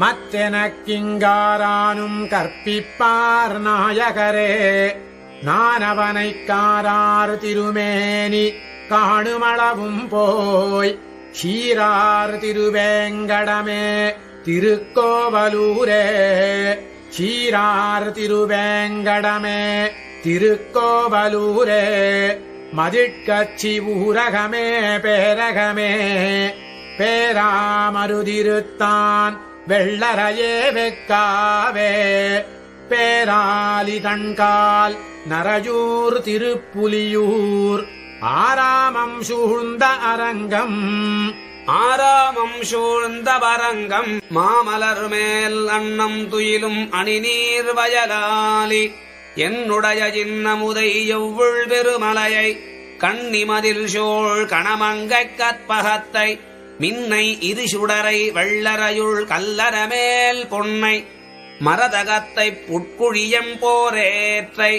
மத்தெனக்கிங்காரானும் கற்பிப்பார் நாயகரே. நானவனைக் காரார் திருமேனி காணுமளவும் போய் ஷீரார் திருவேங்கடமே திருக்கோவலூரே. ஷீரார் திருவேங்கடமே திருக்கோவலூரே. மதிட்கச்சி ஊரகமே பேரகமே பேராமருதிருத்தான் வெள்ளரையே வெக்காவே. பேராலி கண்கால் நரஜூர் திருப்புலியூர். ஆராமம் சூழ்ந்த அரங்கம் ஆராமம் சூழ்ந்த வரங்கம். மாமலர் மேல் அன்னம் துயிலும் அணிநீர் வயலாலி. என்னுடைய சின்னமுதை எவ்வுள் பெருமலையை கண்ணிமதில் சோழ் கணமங்கை கற்பகத்தை மின்னை இரு சுடரை வெள்ளரையுள் கல்லரமேல் பொன்னை மரதகத்தை புட்குழியம் போரேற்றை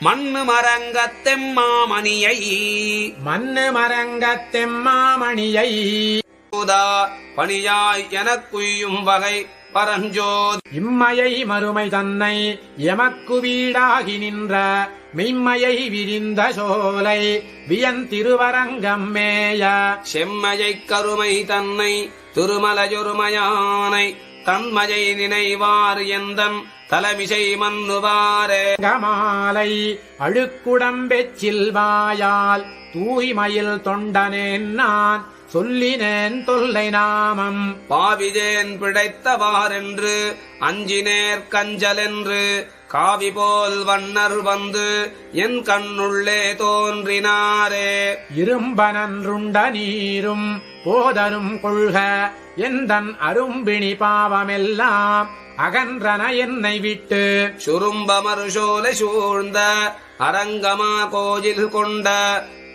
மண்ணு மரங்கத்தெம்மாமணியை மண்ணு மரங்கத்தெம்மாமணியை பணியாய் எனக்குய்யும் வகை பரஞ்சோதி. இம்மையை மறுமை தன்னை எமக்கு வீடாகி நின்ற மெய்மையை விரிந்த சோலை வியந்திருவரங்கம் மேய. செம்மையைக் கருமை தன்னை திருமலையொருமையானை தன்மையை நினைவார் எந்தன் தலைமிசை மன்னுவாரே. கமாலை அழுக்குடம்பெச்சில் வாயால் தூய்மையில் தொண்டனேன் நான் சொல்லினேன் தொல்லை நாமம். பாவிதேன் பிழைத்தவாறென்று அஞ்சினேர் கஞ்சலென்று காவி போல் வண்ணர் வந்து என் கண்ணுள்ளே தோன்றினாரே. இரும்பனன்றுண்ட நீரும் போதரும் கொள்க எந்தன் அரும்பிணி பாவமெல்லாம் அகன்றன என்னை விட்டு. சுரும்பமர் சோலை சூழ்ந்த அரங்கமா கோயில் கொண்ட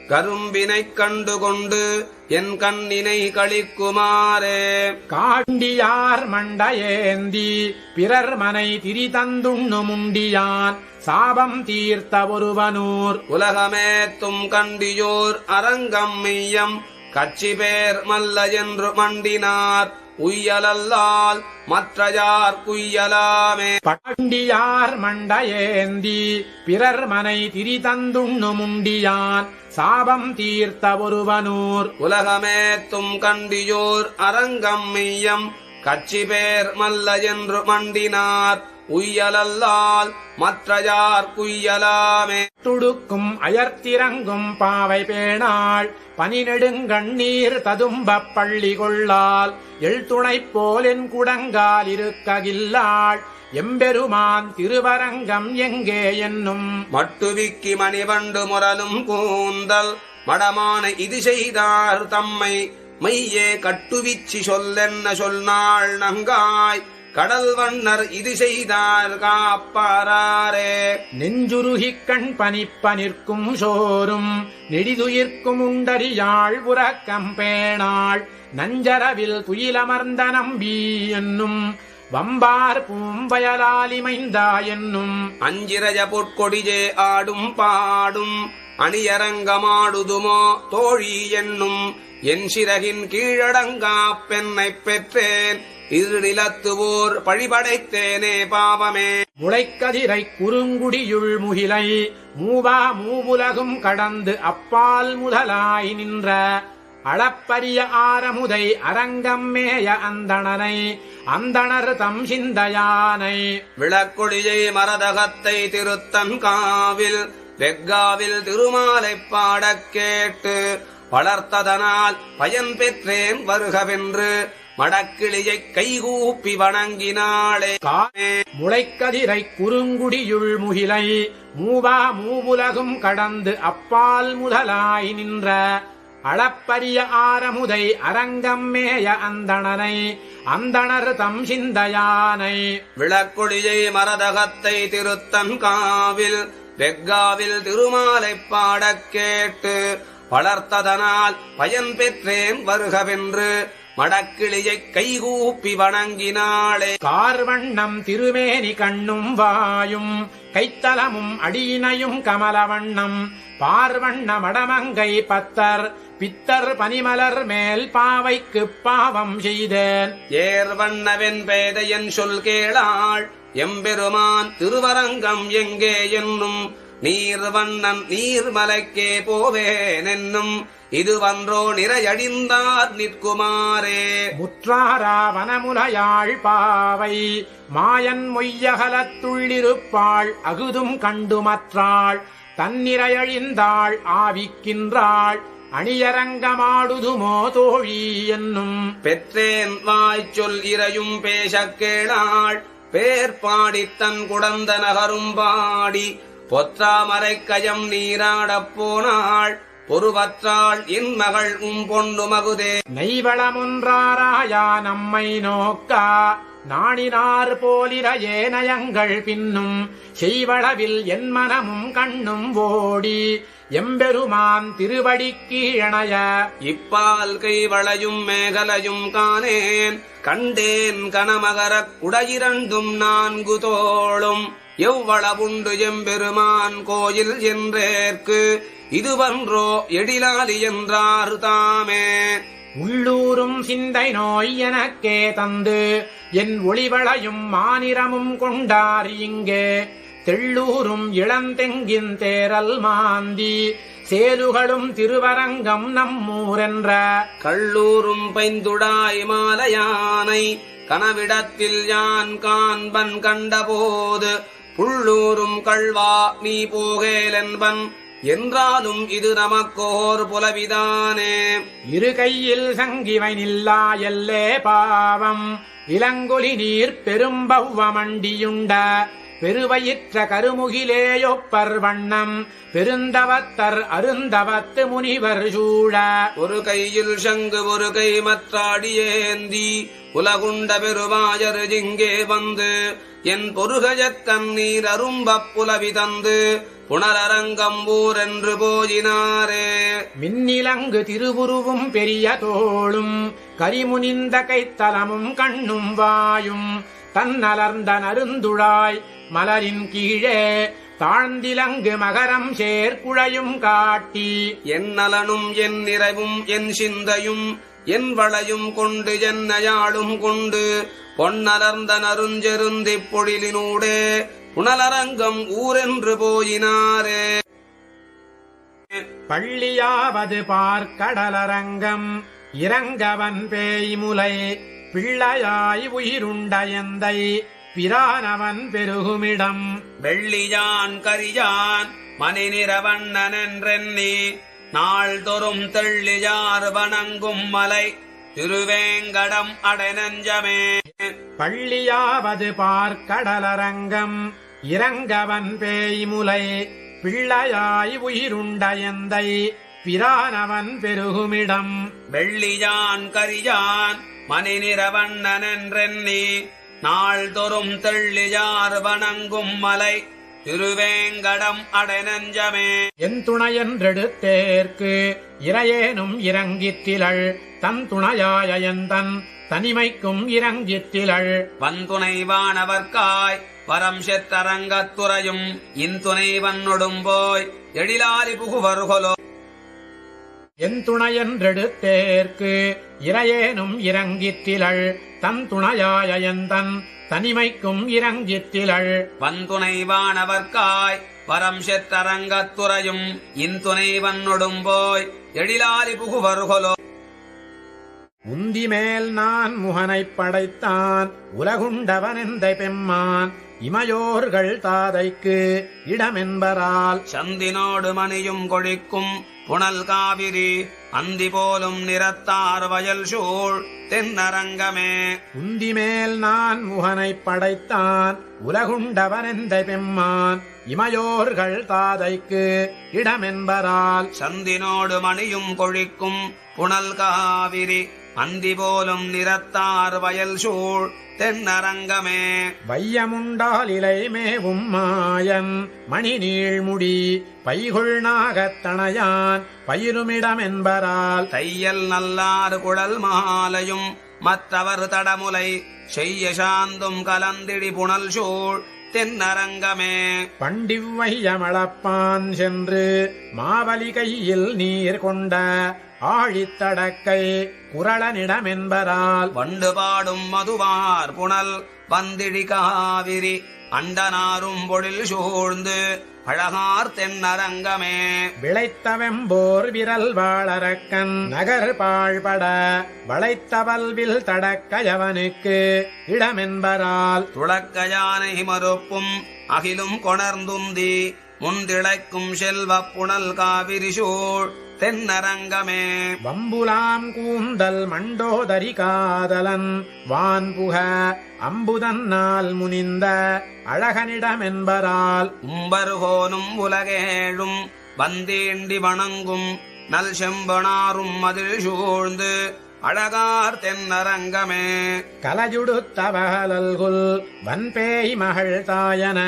கரும்பினைக் கண்டு கொண்டு என் கண்ணினை கழிக்குமாறே. காண்டியார் மண்டையேந்தி பிறர் மனை திரி தந்துண்ணுமுண்டியான் சாபம் தீர்த்த ஒருவனூர். உலகமேத்தும் கண்டியோர் அரங்கம் மெய்யம் கட்சி பேர் மல்ல என்று மண்டினார். உய்யலல்லால் மற்றையார் குய்யலாமே. பண்டியார் மண்டையேந்தி பிறர் மனை திரி தந்துண்ணுமுண்டியான் சாபம் தீர்த்த ஒருவனூர். உலகமேத்தும் கண்டியோர் அரங்கம் மெய்யம். கட்சி பேர் மல்ல என்று மண்டினார். உய்யலல்லால் மற்றையார் குய்யலாமே. துடுக்கும் அயர்த்திறங்கும் பாவை பேணாள். பனிநெடுங்கண்ணீர் ததும்பப் பள்ளி கொள்ளால் எழுத்துணை போல் என் குடங்கால் இருக்ககில்லாள் எம்பெருமான் திருவரங்கம் எங்கே என்னும்? மட்டுவிக்கி மணிவண்டு முரலும் கூந்தல் மடமான இது செய்தார் தம்மை. மையே கட்டுவிச்சி சொல்லென்ன சொன்னாள் நங்காய் கடல் வண்ணர் இது செய்தார் காப்பாரே நெஞ்சுருகிக் கண் பனிப்ப நிற்கும் சோறும் நெடிதுயிர்க்கும் உண்டறியாள் உறக்கம் பேணாள். நஞ்சரவில் துயிலமர்ந்த நம்பி என்னும் வம்பார் பூம்பயலாலிமைந்தா என்னும் அஞ்சிரஜ பொற்கொடிஜே ஆடும் பாடும் அணியரங்கமாடுதுமோ தோழி என்னும் என் சிறகின் கீழடங்கா பெண்ணைப் பெற்றேன். இரு நிலத்துவோர் பழிபடைத்தேனே பாவமே. முளைக்கதிரை குறுங்குடியுள் முகிலை மூவா மூவுலகும் கடந்து அப்பால் முதலாய் நின்ற அளப்பரிய ஆரமுதை அரங்கம் மேய அந்தணனை அந்தணர் தம் சிந்தையானை. விளக்கொடியை மரதகத்தை திருத்தன் காவில் வெக்காவில் திருமாலைப் பாடக் கேட்டு வளர்த்ததனால் பயன் பெற்றேன் வருகவென்று மடக்கிளியைக் கைகூப்பி வணங்கினாளே. காமே முளைக்கதிரை குறுங்குடியுள் முகிலை மூவா மூவுலகும் கடந்து அப்பால் முதலாய் நின்ற அளப்பரிய ஆரமுதை அரங்கம் மேய அந்தணனை அந்தணர் தம் சிந்தையானை. விளக்கொடியை மரதகத்தை திருத்தன் காவில் வெக்காவில் திருமாலைப் பாடக் கேட்டு வளர்த்ததனால் பயன் பெற்றேன் வருகவென்று மடக்கிளியைக் கைகூப்பி வணங்கினாளே. கார்வண்ணம் திருமேனி கண்ணும் வாயும் கைத்தலமும் அடியினையும் கமலவண்ணம். பார்வண்ண மடமங்கை பத்தர் பித்தர் பனிமலர் மேல் பாவைக்குப் பாவம் செய்தேன் ஏர்வண்ணவென் பேதையன் சொல் கேளாள். எம்பெருமான் திருவரங்கம் எங்கே என்னும். நீர்வண்ணன் நீர்மலைக்கே போவேன் என்னும் இதுவன்றோ நிறையடிந்தார் நிற்குமாரே முற்றாரா வனமுலையாள் பாவை. மாயன் மொய்யகலத்துள்ளிருப்பாள் அகுதும் கண்டுமற்றாள் தன்னிறையழிந்தாள் ஆவிக்கின்றாள். அணியரங்கமாடுதுமோ தோழி என்னும். பெற்றேன் வாய்ச் சொல் இறையும் பேசக் கேளாள் பேர் பாடித் தன் குடந்த நகரும் பாடி. பொற்றாமரை கயம் நீராடப் போனாள். பொறுவற்றாள் என் மகள் உம் பொண்டு மகுதே. நெய்வளமொன்றாராயா நம்மை நோக்கா. நாணினார் போலிரையே நயங்கள் பின்னும். செய்வளவில் என் மனமும் கண்ணும் ஓடி. எம்பெருமான் திருவடிக்கு இணைய இப்பால் கை வளையும் மேகலையும் காணேன். கண்டேன் கனமகரக் குடையிரண்டும் நான்கு தோளும். எவ்வளவுண்டு எம்பெருமான் கோயில் என்றேற்கு. இதுவன்றோ எழிலாலி என்றார் தாமே. உள்ளூரும் சிந்தை நோய் எனக்கே தந்து. என் ஒளிவளையும் மானிரமும் கொண்டார் இங்கே. தெள்ளூரும் இளந்தெங்கின் தேரல் மாந்தி சேலுகளும் திருவரங்கம் நம்மூரென்ற. கள்ளூரும் பைந்துடாய் மாலையானை கனவிடத்தில் யான் காண்பன் கண்டபோது புள்ளூரும் கள்வா நீ போகேலென்பன் என்றாலும் இது நமக்கோர் புலவிதானே. இரு கையில் சங்கிவை நில்லா எல்லே பாவம் இளங்கொலி நீர் பெரும்பவ்வமண்டியுண்ட பெருவயிற்ற கருமுகிலேயொப்பர் வண்ணம் பெருந்தவத்தர் அருந்தவத்து முனிவர் சூழ. ஒரு கையில் சங்கு ஒரு கை மற்றாடியேந்தி. உலகுண்ட பெருவாயர் இங்கே வந்து. என் பொருகஜத் தண்ணீர் அரும்பப் புலவி தந்து. புனரரங்கம் ஊர் என்று போயினாரே மின்னிலங்கு திருவுருவும் பெரிய தோளும். கரிமுனிந்த கைத்தலமும் கண்ணும் வாயும். தன்னலர்ந்த நருந்துழாய் மலரின் கீழே தாழ்ந்திலங்கு மகரம் சேர்க்குழையும் காட்டி. என் நலனும் என் நிறைவும் என் சிந்தையும் என் வளையும் கொண்டு என்னையாளும் கொண்டு பொன்னலர்ந்த நருஞ்செருந்திப் பொழிலினூடே புனலரங்கம் ஊரென்று போயினாரே. பள்ளியாவது பார்க்கடலரங்கம் இறங்கவன் பேய்முலை பிள்ளையாய் உயிருண்ட எந்தை பிரானவன் பெருகுமிடம். வெள்ளியான் கரியான் மணி நிறவண்ணன் என்றெண்ணி நாள்தொறும் தெள்ளியார் வணங்கும் மலை திருவேங்கடம் அடைநஞ்சமே பள்ளியாவது பார்க்கடலரங்கம் இறங்கவன் பேய்முலை பிள்ளையாய் உயிருண்ட எந்தை பிரானவன் பெருகுமிடம். வெள்ளியான் கரியான் மணி நிறவண்ணன் என்றெண்ணி நாள்தொறும் தெள்ளியார் வணங்கும் மலை திருவேங்கடம் அடைநஞ்சமே. என் துணையென்றெடுத்தேற்கு இறையேனும் இறங்கித்திலள் தன் துணையாயந்தன் தனிமைக்கும் இறங்கித்திலள் வந்துணைவானவர்க்காய் வரம் செத்தரங்கத்துறையும் இன்துணைவன்னொடும் போய் எழிலாலி புகுவருகொலோ என் துணையென்றெடுத்தேற்கு இறையேனும் இறங்கித்திலள் தன் துணையாயந்தன் தனிமைக்கும் இறங்கித்திலள் வந்துணைவானவர்க்காய் வரம் செத்தரங்கத்துறையும் இன்துணைவன்னொடும் போய் எழிலாலி புகுவருகொலோ. முந்தி மேல் நான் முகனைப் படைத்தான் உலகுண்டவனெந்த பெம்மான். இமையோர்கள் தாதைக்கு இடமென்பரால். சந்தினோடு மணியும் கொழிக்கும் புனல் காவிரி அந்தி போலும் நிறத்தார் வயல் சூழ் தென்னரங்கமே. உந்தி மேல் நான் முகனைப் படைத்தான் உலகுண்டவனெந்த பெம்மான். இமையோர்கள் தாதைக்கு இடமென்பரால். சந்தினோடு மணியும் கொழிக்கும் புனல் காவிரி அந்தி போலும் நிறத்தார் வயல் சூழ் தென்னரங்கமே. வையமுண்டால் இலை மேவும் மாயன். மணி நீழ்முடி பைகுள் நாகத்தணையான். பயிருமிடமென்பரால் தையல் நல்லாறு குழல் மாலையும் மற்றவர் தடமுலை. செய்ய சாந்தும் கலந்திடி புனல் சூழ் தென்னரங்கமே. பண்டிவ்வையமளப்பான் சென்று மாவலி கையில் நீர் கொண்ட ஆழித்தடக்கை குரளனிடமென்பரால் வண்டு பாடும் மதுவார் புனல் வந்திழி காவிரி அண்டனாரும் பொழில் சூழ்ந்து அழகார் தென்னரங்கமே. விளைத்தவெம்போர் விரல் வாழறக்கன் நகர் பாழ்பட வளைத்தவல்வில் தடக்கயவனுக்கு இடமென்பரால் துளக்க யானை மறுப்பும் அகிலும் கொணர்ந்துந்தி முந்திளைக்கும் செல்வப் புனல் காவிரி சூழ் தென்னரங்கமே. வம்புலாம் கூந்தல் மண்டோதரி காதலன். வான்புக அம்புதன்னால் முனிந்த அழகனிடமென்பரால் உம்பருகோனும் உலகேழும் வந்தேண்டி வணங்கும் நல் செம்பனாரும் மதில் சூழ்ந்து அழகார் தென்னரங்கமே. கலஜுடுத்தவகலல்குல் வன்பேய் மகள் தாயன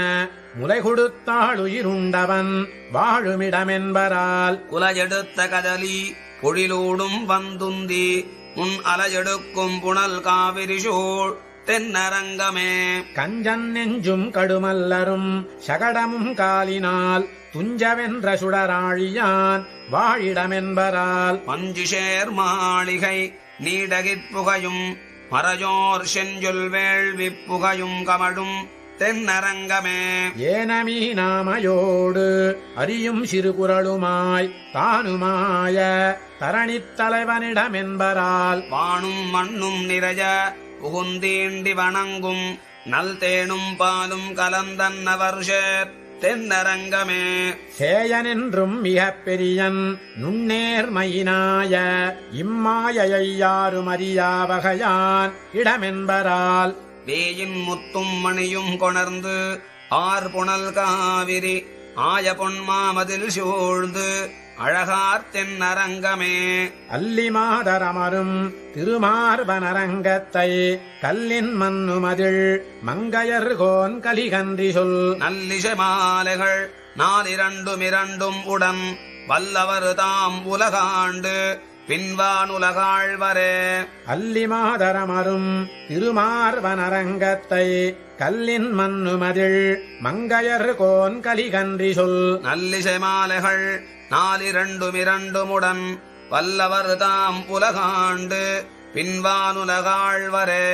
முலை கொடுத்தாளுயிருண்டவன் வாழுமிடமென்பரால். குலஜெடுத்த கதலி பொழிலூடும் வந்துந்தி உன் அலஜெடுக்கும் புனல் காவிரி சூழ் தென்னரங்கமே. கஞ்சன் நெஞ்சும் கடுமல்லரும் சகடமும் காலினால் துஞ்சவென்ற சுடராழியான் வாழிடமென்பரால். மஞ்சுஷேர் மாளிகை நீடகிற் புகையும் மறையோர் செஞ்சொல் வேள்விப் புகையும் கமழும் தென்னரங்கமே. ஏனமீ நாமையோடு அறியும் சிறுகுரலுமாய் தானுமாய தரணித் தலைவனிடமென்பரால். வானும் மண்ணும் நிறைய புகுந்தீண்டி வணங்கும் நல் தேனும் பாலும் கலந்தன்னவர்ஷேர் தென்னரங்கமே. சேயனென்றும் மிகப் பெரியன் நுண்ணேர்மையினாய இம்மாயையாரும் அறியாவகையான் இடமென்பரால். வேயின் முத்தும் மணியும் கொணர்ந்து ஆர் புனல் காவிரி ஆய பொன்மாமதில் சூழ்ந்து அழகார் தென்னரங்கமே. அல்லி மாதரமரும் திருமார்பனரங்கத்தை கல்லின் மன்னுமதில் மங்கையர்கோன் கலிகன்றி சொல். நல்லிசை மாலைகள் நாலிரண்டும் இரண்டும் உடன் வல்லவர் தாம் உலகாண்டு பின்வானுலகாழ்வரே. அல்லி மாதரமரும் திருமார்பனரங்கத்தை கல்லின் மன்னுமதில் மங்கையர்கோன் கலிகன்றி சொல் நல்லிசை மாலைகள் நாலிரண்டும் இரண்டுமுடன் வல்லவர் தாம் உலகாண்டு பின்வானுலகாழ்வரே.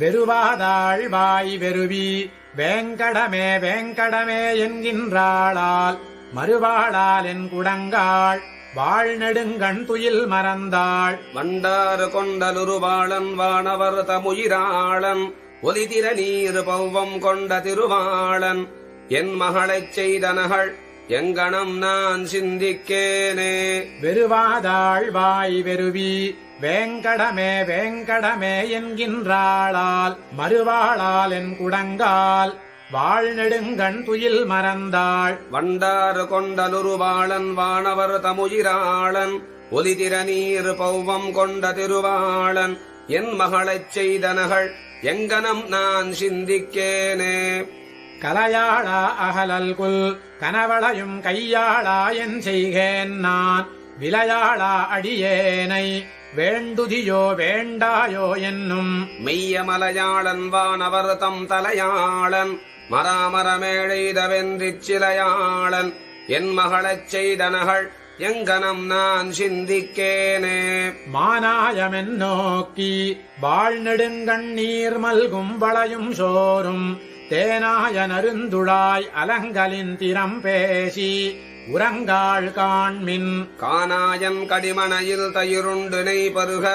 வெறுவாதாள் வாய் வெறுவி வேங்கடமே வேங்கடமே என்கின்றாளால் மறுவாளால் என் குடங்காள் வாழ்நெடுங்கண் துயில் மறந்தாள். வண்டாறு கொண்டலுருவாளன் வானவர் தமுயிராளன் ஒலிதிர நீர் பௌவம் கொண்ட திருவாளன். என் மகளைச் செய்தனகள் எங்கனம் நான் சிந்திக்கேனே. வெறுவாதாள் வாய் வெறுவி வேங்கடமே வேங்கடமே என்கின்றாளால் மறுவாளால் என் குடங்கால் வாழ்நெடுங்கண் துயில் மறந்தாள். வண்டாறு கொண்டலுருவாளன் வானவர் தமுயிராளன். ஒலிதிர நீர் பௌவம் கொண்ட திருவாளன். என் மகளைச் செய்தனகள் எங்கனம் நான் சிந்திக்கேனே. கலையாளா அகலல்குல் கனவளையும் கையாளா என் செய்கேன் நான். விளையாளா அடியேனை வேண்டுதியோ வேண்டாயோ என்னும். மெய்ய மலையாளன் வானவர் தம் தலையாளன். மராமரமேழைதவென்றிச் சிலையாளன். என் மகளைச் செய்தனகள் எங்கனம் நான் சிந்திக்கேனே. மானாயமென் நோக்கி வாழ்நெடுங்கண்ணீர் மல்கும் வளையும் சோறும். தேனாய நருந்துழாய் அலங்கலின் திறம் பேசி உறங்காள் காண்மின். கானாயன் கடிமணையில் தயிருண்டு நெய் பருக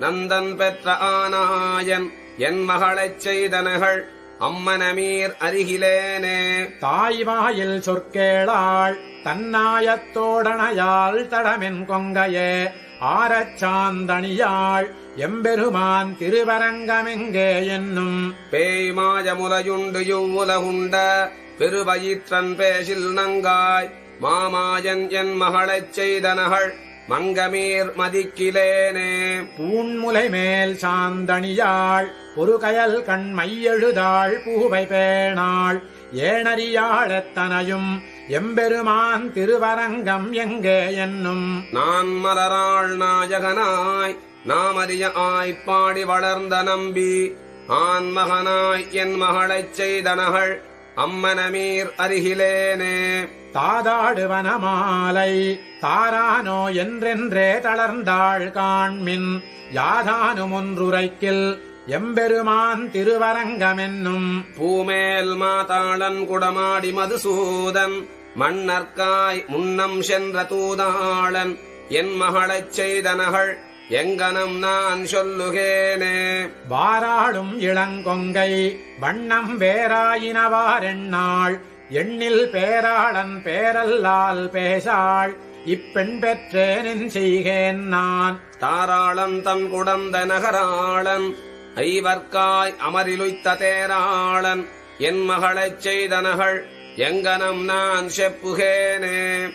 நந்தன் பெற்ற ஆனாயன் என் மகளைச் செய்தனகள் அம்மனமீர் அருகிலேனே. தாய்வாயில் சொற்கேளாள் தன்னாயத்தோடனையாள் தடமென் கொங்கையே. ஆரச் சாந்தணியாள் எம்பெருமான் திருவரங்கமெங்கே என்னும். பேய் மாயமுலையுண்டு யுவுலகுண்ட பெருவயிற்றன் பேசில் நங்காய். மாமாயன் என் மகளைச் செய்தனகள் மங்கமீர் மதிக்கிலேனே. பூண்முலை மேல் சாந்தணியாள் ஒரு கயல் கண் மையெழுதாள் பூவை பேணாள். ஏனறியாழத்தனையும் எம்பெருமான் திருவரங்கம் எங்கே என்னும்? நான் மலராள் நாயகனாய் நாமறிய ஆய்ப்பாடி வளர்ந்த நம்பி ஆண் மகனாய் என் மகளைச் செய்தனகள். அம்மனமீர் அருகிலேனே. தாதாடுவன மாலை தாரானோ என்றென்றே தளர்ந்தாள் காண்மின் யாதானும் ஒன்றுரைக்கில் எம்பெருமான் திருவரங்கமென்னும். பூமேல் மாதாளன் குடமாடி மதுசூதன் மன்னர்க்காய் முன்னம் சென்ற தூதாளன் என் மகளைச் செய்தனகள் எங்கனம் நான் சொல்லுகேனே. வாராடும் இளங்கொங்கை வண்ணம் வேறாயினவாரெண்ணாள். எண்ணில் பேராளன் பேரல்லால் பேசாள். இப்பெண் பெற்றேனின் செய்கேன் நான். தாராளன் தன் குடந்த நகராளன் ஐவர்க்காய் அமரிலுய்த்த தேராளன். என் மகளைச் செய்தனகள் எங்கனம் நான் செப்புகேனே.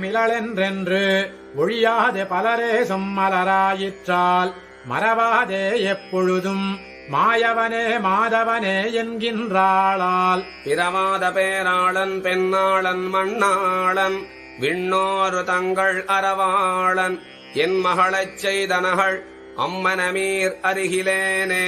மிளலென்றென்று ஒழியாது பலரே மலராயிற்றால் மறவாதே எப்பொழுதும். மாயவனே மாதவனே என்கின்றாளால். பிறவாத பேராளன் பெண்ணாளன் மண்ணாளன் விண்ணோரு தங்கள் அறவாளன் என் மகளைச் செய்தனகள் அம்மனமீர் அருகிலேனே.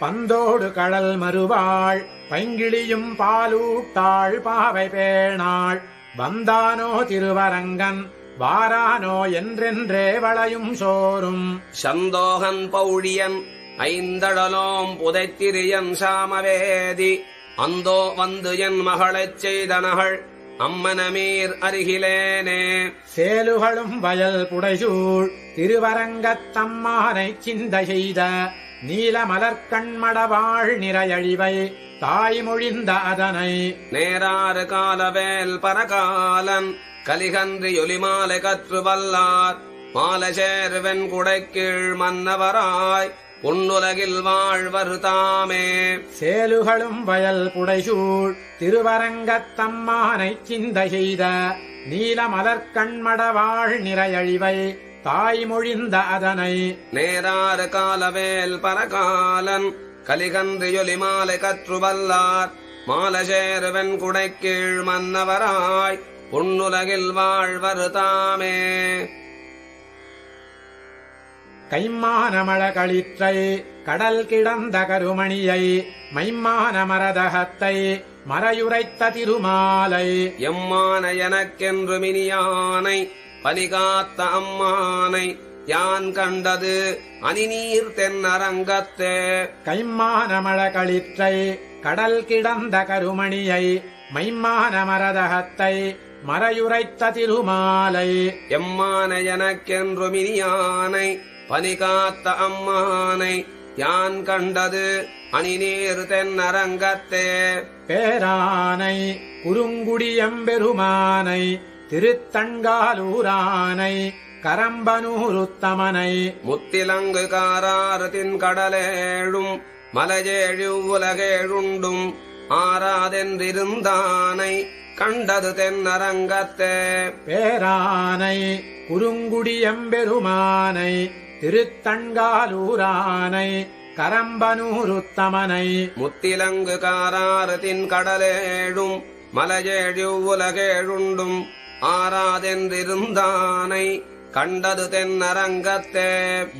பந்தோடு கடல் மறுவாள் பைங்கிளியும் பாலூட்டாள் பாவை பேணாள் வந்தானோ திருவரங்கன் வாரானோ என்றென்றே வளையும் சோறும். சந்தோகன் பௌழியன் ஐந்தடலோம் புதைத்திரியன் சாமவேதி. அந்தோ வந்து என் மகளைச் செய்தனகள் அம்மனமீர் அருகிலேனே. சேலுகளும் வயல் புடைசூழ் திருவரங்கத்தம்மானை சிந்த செய்த நீலமலர்கண்மடவாள் நிறையழிவை தாய்மொழிந்த அதனை. நேராறு காலவேல் பரகாலன் கலிகன்றி ஒலிமாலை கற்று வல்லார் மாலசேர்வென் குடைக்கீழ் மன்னவராய். உன்னுலகில் வாழ்வர் தாமே. சேலுகளும் வயல் புடைசூழ் திருவரங்கத்தம்மானை சிந்த செய்த. நீலமலர்கண்மடவாள் நிறையழிவை. தாய்மொழிந்த அதனை. நேராறு காலவேல் பரகாலன். கலிகன்றி ஒலிமாலை கற்று வல்லார் மாலசேர்வென் குடைக்கீழ் மன்னவராய். உன்னுலகில் வாழ்வர் தாமே. கைம்மானமழ களிற்றை கடல் கிடந்த கருமணியை மைம்மான மரதகத்தை மறையுரைத்த திருமாலை. எம்மான எனக்கென்று மினியானை பலிகாத்த அம்மானை யான் கண்டது அணிநீர் தென்னரங்கத்தே. கைம்மானமழ களிற்றை கடல் கிடந்த கருமணியை மைம்மான மரதகத்தை மறையுரைத்த திருமாலை எம்மான எனக்கென்று மினியானை பலிகாத்த அம்மானை யான் கண்டது அணிநீர் தென்னரங்கத்தே. பேரானை குறுங்குடியம்பெருமானை திருத்தண்காலூரானை கரம்பனூருத்தமனை. முத்திலங்கு காராரத்தின் கடலேழும் மலையேழு உலகேழுண்டும் ஆறாதென்றிருந்தானை. கண்டது தென்னரங்கத்தே. பேரானை குறுங்குடியம்பெருமானை திருத்தண்காலூரானை கரம்பனூருத்தமனை. முத்திலங்கு காராரத்தின் கடலேழும் மலையேழு உலகேழுண்டும் ஆறாதென்றிருந்தானை கண்டது தென்னரங்கத்தே.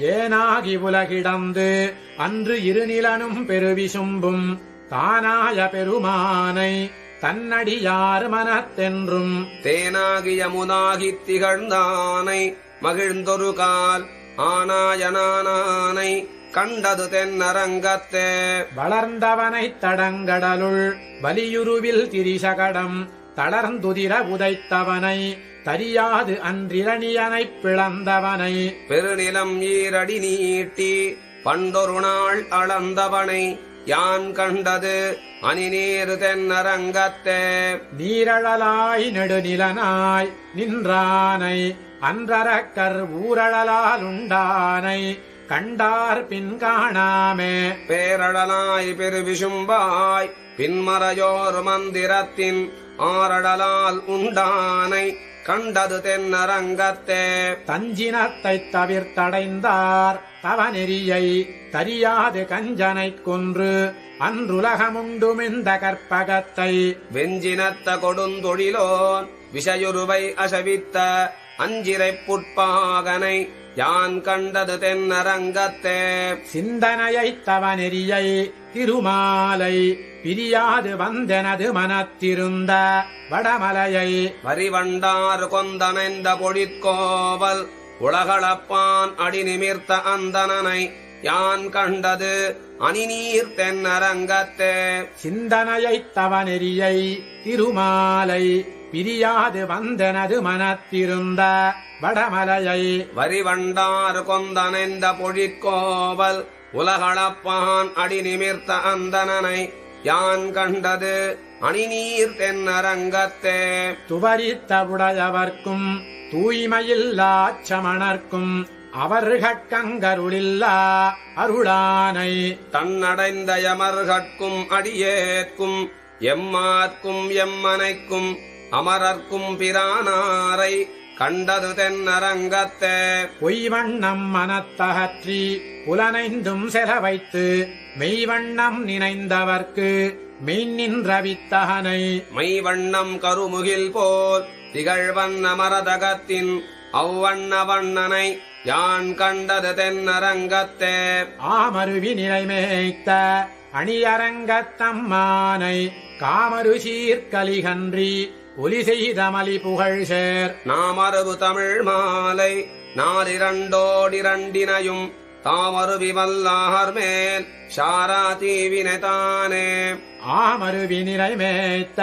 ஏனாகி உலகிடந்து அன்று இருநிலனும் பெருவிசும்பும் தானாய பெருமானை தன்னடியார் மனத்தென்றும் தேனாகிய முதாகித் திகழ்ந்தானை மகிழ்ந்தொரு கால் ஆனாயனானானை கண்டது தென்னரங்கத்தே. வளர்ந்தவனைத் தடங்கடலுள் வலியுருவில் திரிசகடம் தளர்ந்துதிர உதைத்தவனை தரியாது அன்றிரணியனைப் பிளந்தவனை பெருநிலம் ஈரடி நீட்டி பண்டொரு நாள் அளந்தவனை யான் கண்டது? அணிநீர் தென்னரங்கத்தே. நீரழலாய் நெடுநிலனாய் நின்றானை அன்றரக்கர் ஊரழலால் உண்டானை கண்டார் பின் காணாமே. பேரழலாய் பெருவிசும்பாய் பின்மறையோர் மந்திரத்தின் ஆரடலால் உண்டானை. கண்டது தென்னரங்கத்தே. தஞ்சினத்தைத் தவிர்த்தடைந்தார் தவநெறியை தரியாது கஞ்சனைக் கொன்று அன்றுலகமுண்டுமிந்த கற்பகத்தை. வெஞ்சினத்த கொடுந்தொழிலோன் விஷயுருவை அசவித்த அஞ்சிரைப் புட்பாகனை யான் கண்டது தென்னரங்கத்தே. சிந்தனையைத்தவ நெறியை திருமாலை பிரியாது வந்தெனது மனத்திருந்த வடமலையை. வரிவண்டார் கொந்தனைந்த பொழிற்கோவல் உலகளப்பான் அடி நிமிர்த்த அந்தனனை யான் கண்டது அணிநீர் தென்னரங்கத்தே. சிந்தனையைத்தவ நெறியை திருமாலை பிரியாது வந்தெனது மனத்திருந்த வடமலையை வரிவண்டார் கொந்தனைந்த பொழிற்கோவல் உலகளப்பான் அடி நிமிர்த்த அந்தனனை யான் கண்டது? அணிநீர் தென்னரங்கத்தே. துவரித்த உடையவர்க்கும் தூய்மையில்லாச் சமணர்க்கும் அவர்கட்கங்கருளில்லா அருளானை. தன்னடைந்த யமர்கட்கும் அடியேற்கும் எம்மாற்கும் எம்மனைக்கும் அமரர்க்கும் பிரானாரை கண்டது தென்னரங்கத்தே. பொய்வண்ணம் மனத்தகற்றி புலனைந்தும் செலவைத்து மெய்வண்ணம் நினைந்தவர்க்கு மெய் நின்ற வித்தகனை. மைவண்ணம் கருமுகில் போல் திகழ்வண்ண மரதகத்தின் அவ்வண்ண வண்ணனை யான் கண்டது தென்னரங்கத்தே. ஆமருவி நிலைமேய்த்த அணியரங்கத்தம்மானை காமரு சீர்கலிகன்றி ஒலி செய்த மலி புகழ் சேர். நாமரபு தமிழ் மாலை நாலிரண்டோடிரண்டினையும் தாமருவி வல்லார் மேல் ஷாரா தீவினை தானே. ஆமருவி நிலைமேய்த்த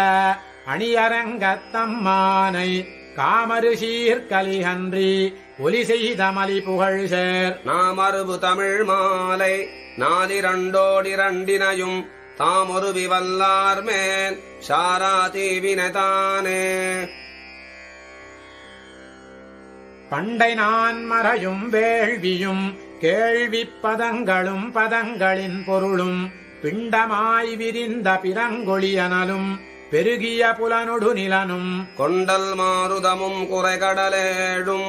அணியரங்கத்தம்மானை காமரு சீர்கலிகன்றி ஒலி செய்த மலி புகழ் சேர். நாமருபு தமிழ் மாலை நாலிரண்டோடிரண்டினையும் தாமொருவி வல்லார்மேன் மேல் ஷாரா பண்டை நான் மறையும் வேள்வியும் கேள்விப் பதங்களும் பதங்களின் பொருளும் பிண்டமாய் விரிந்த பிறங்கொழியனலும் பெருகிய புலனொடு நிலனும் கொண்டல் மாருதமும் குறைகடலேழும்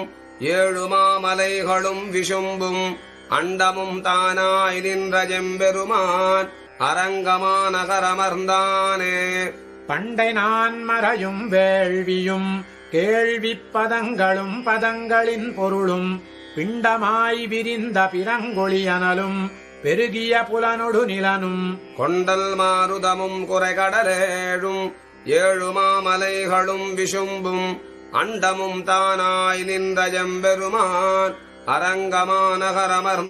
ஏழு மாமலைகளும் விஷும்பும் அண்டமும் தானாய் நின்ற ஜெம்பெருமான் அரங்கமாநகரமர்ந்தானே. பண்டை நான் மறையும் வேள்வியும் கேள்விப் பதங்களும் பதங்களின் பொருளும் பிண்டமாய் விரிந்த பிறங்கொழியனலும் பெருகிய புலனொடு நிலனும். கொண்டல் மாருதமும் குறைகடலேழும் ஏழு மாமலைகளும் விஷும்பும் அண்டமும் தானாய் நின்ற ஜெம்பெருமான் அரங்கமாநகரமர்